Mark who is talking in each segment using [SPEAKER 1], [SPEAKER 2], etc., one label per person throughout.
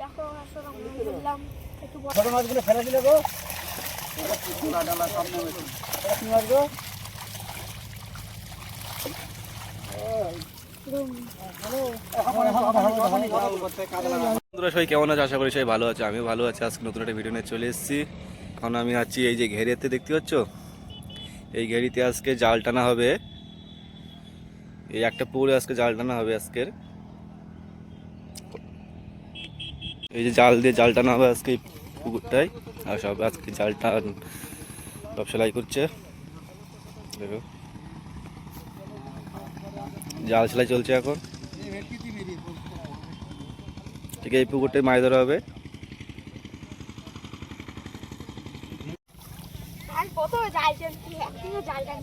[SPEAKER 1] দেখো বললাম একটু বড়।
[SPEAKER 2] মাছগুলো ফেলে দিলে গো।
[SPEAKER 3] বন্ধুরা সবাই কেমন আছে? আশা করি সবাই ভালো আছে। আমিও ভালো আছি। আজকে নতুন একটা ভিডিও নিয়ে চলে এসেছি। এখন আমি আছি এই যে ঘেরিতে দেখতে পাচ্ছ? এই ঘেরিতে আজকে জাল টানা হবে। এই একটা পুকুরে আজকে জাল টানা হবে আজকের। এই যে জাল দিয়ে জাল টানা হবে আজকে এই পুকুরটায়। আর সব আজকে জালটা সব সেলাই করছে। দেখো। জাল সেলাই চলছে এখন। ঠিক এই পুকুরটায় মাছ ধরা হবে।
[SPEAKER 1] জাল জাল টান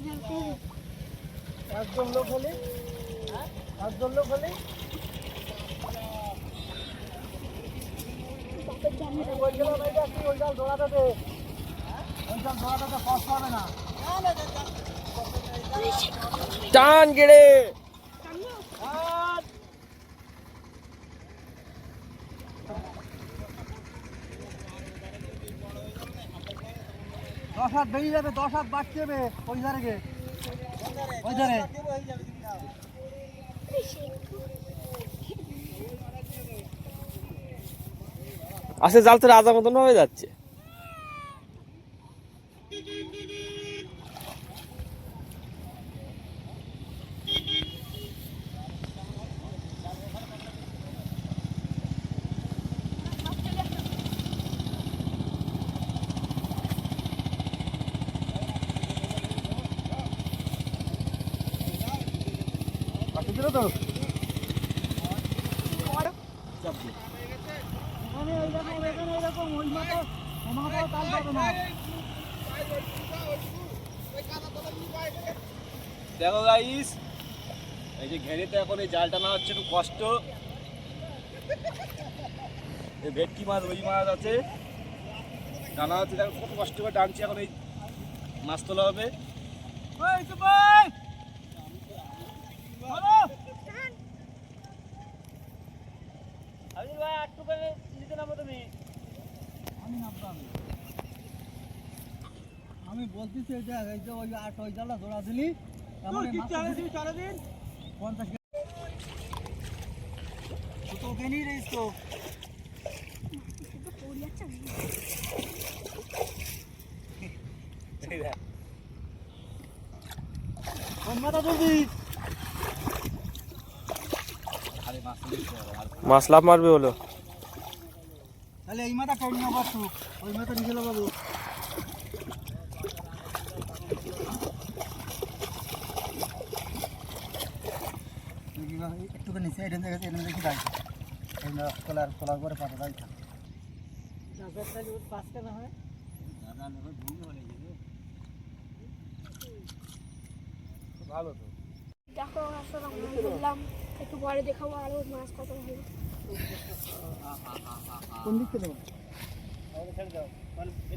[SPEAKER 2] একজন লোক হলে? একজন লোক হলে
[SPEAKER 1] বাপের জানি
[SPEAKER 2] ওই জাল ওই জাল ওই জাল ধরাতে দে ওই জাল ধরাতে দে কষ্ট হবে না
[SPEAKER 3] টান গেড়ে।
[SPEAKER 2] দশ হাত বেরিয়ে যাবে দশ হাত বাড়তে যাবে ওই ধারে ওই ধারে।
[SPEAKER 3] আসলে জাল তো রাজা মতন ভাবে যাচ্ছে।
[SPEAKER 2] তো?
[SPEAKER 3] দেখো গাইস এই যে ঘেরেতে এখন এই জাল টানা হচ্ছে একটু কষ্ট। এই ভেটকি মাছ, রুই মাছ আছে। টানা হচ্ছে, দেখো কত কষ্ট করে টানছি, এখন এই মাছ তোলা হবে
[SPEAKER 2] ওই তো ভাই হ্যালো
[SPEAKER 3] আমি ভাই আটটু করে নিতে নামো তুমি
[SPEAKER 2] আমি বলতেছি এই দেখ এই যে ওই আট ওই জালটা ধরা দিলি মানে মাছ পঞ্চাশ তো। ওকে নিয়ে তো
[SPEAKER 3] লাভ মারবে হলো।
[SPEAKER 2] তাহলে এই মাথা টেনে না ওই মাথা নিচে লাগাবো। একটুখানি নিচে এটা দেখে এটা দেখি যাই তোলার তোলার পরে পাতা কেনা হয়
[SPEAKER 3] ভালো তো
[SPEAKER 1] দেখো একটু পরে দেখাবো আরও মাছ কত ভালো
[SPEAKER 2] কোন দিক থেকে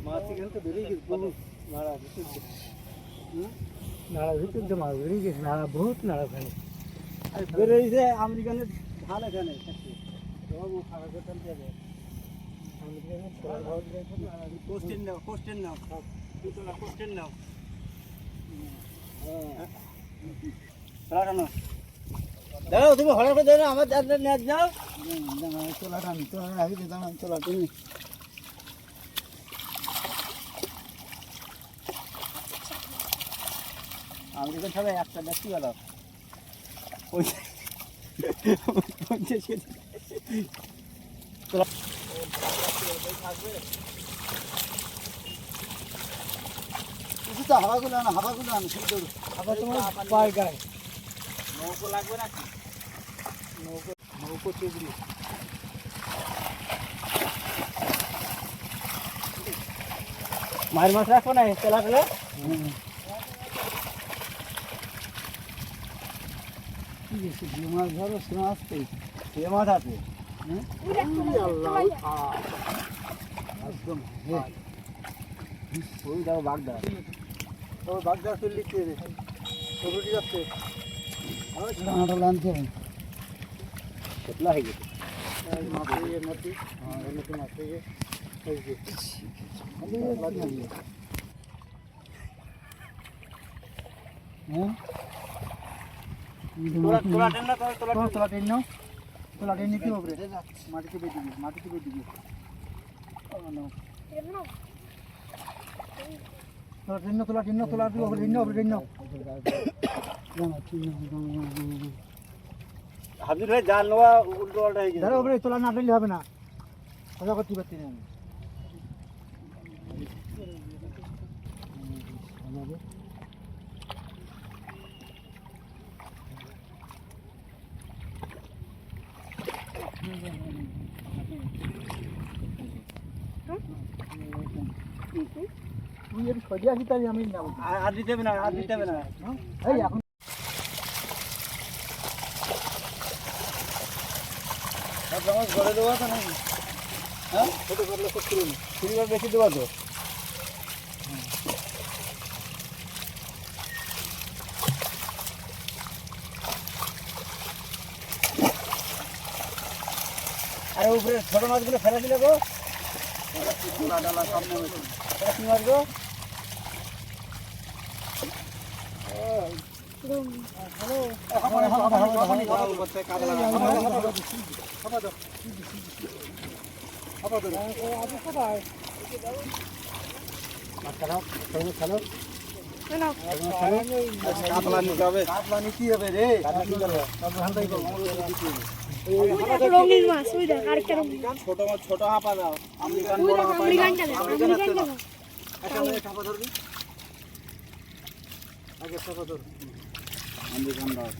[SPEAKER 2] মাছ এখানে তো বেরিয়ে গেছে বহু নাড়া ভিতর নাড়া ভিতর দিয়ে মাছ বেরিয়ে গেছে নাড়া বহুত নাড়া দাঁড়াও, তুমি হঠাৎ করে দাঁড়াও আমার দাঁড়া নিয়ে যাও। চোলাটা আমি তুমি আমি কিছু তো আনো হাওয়া তোমার পায় গায়ে। নৌকো লাগবে নাকি? নৌকো নৌকো চুবড়ি মাছ মাছ রাখো না তেলা ফেলে মাছ ধরো সে মাছ পেয়ে সে মাছ আছে। হ্যাঁ? একদম ওই দেখো বাগদা। বাগদা চল্লিশ কে ছবিটি যাচ্ছে দানাটা লানতে হবে। কেতলা হয়ে গেছে মাছ এই নদী হ্যাঁ এই নদী মাছ এই এই যে হ্যাঁ তোলা তোলা টেন না তোলা তোলা টেন নাও তোলা টেন নিতে হবে মাটিতে বেঁধে দিবি মাটিতে বেঁধে দিবি
[SPEAKER 1] এর না
[SPEAKER 2] তোলা টেন নাও তোলা টেন নাও তোলা দিবি টেন নাও টেন নাও
[SPEAKER 4] হাবির ভাই জাল নেওয়া উল্টো পাল্টা হয়ে গেছে।
[SPEAKER 2] ধরো ওপরে তোলা না দিলে হবে না। কথা করতে পারছি না আমি। তুই একটু সরিয়ে আসি তাই আমি যাব
[SPEAKER 4] আর- আর দিতে হবে না আর দিতে হবে না।
[SPEAKER 2] এই এখন
[SPEAKER 4] ঘরে দেওয়া তো নাকি? হ্যাঁ? ছোট করলে বেশি দেওয়া তো আরে উপরে ছোট মাছগুলো ফেলে দিলে গো। ডালা ডালা সব নেমেছে কি মাছ গো?
[SPEAKER 1] রঙিন মাছ ওই দেখ আরেকটা রঙিন
[SPEAKER 4] ছোট মাছ ছোট হাঁপা দাও আমেরিকান
[SPEAKER 1] দেখ
[SPEAKER 4] চাপা ধরবি। আগে চাপা ধর আমেরিকান দাও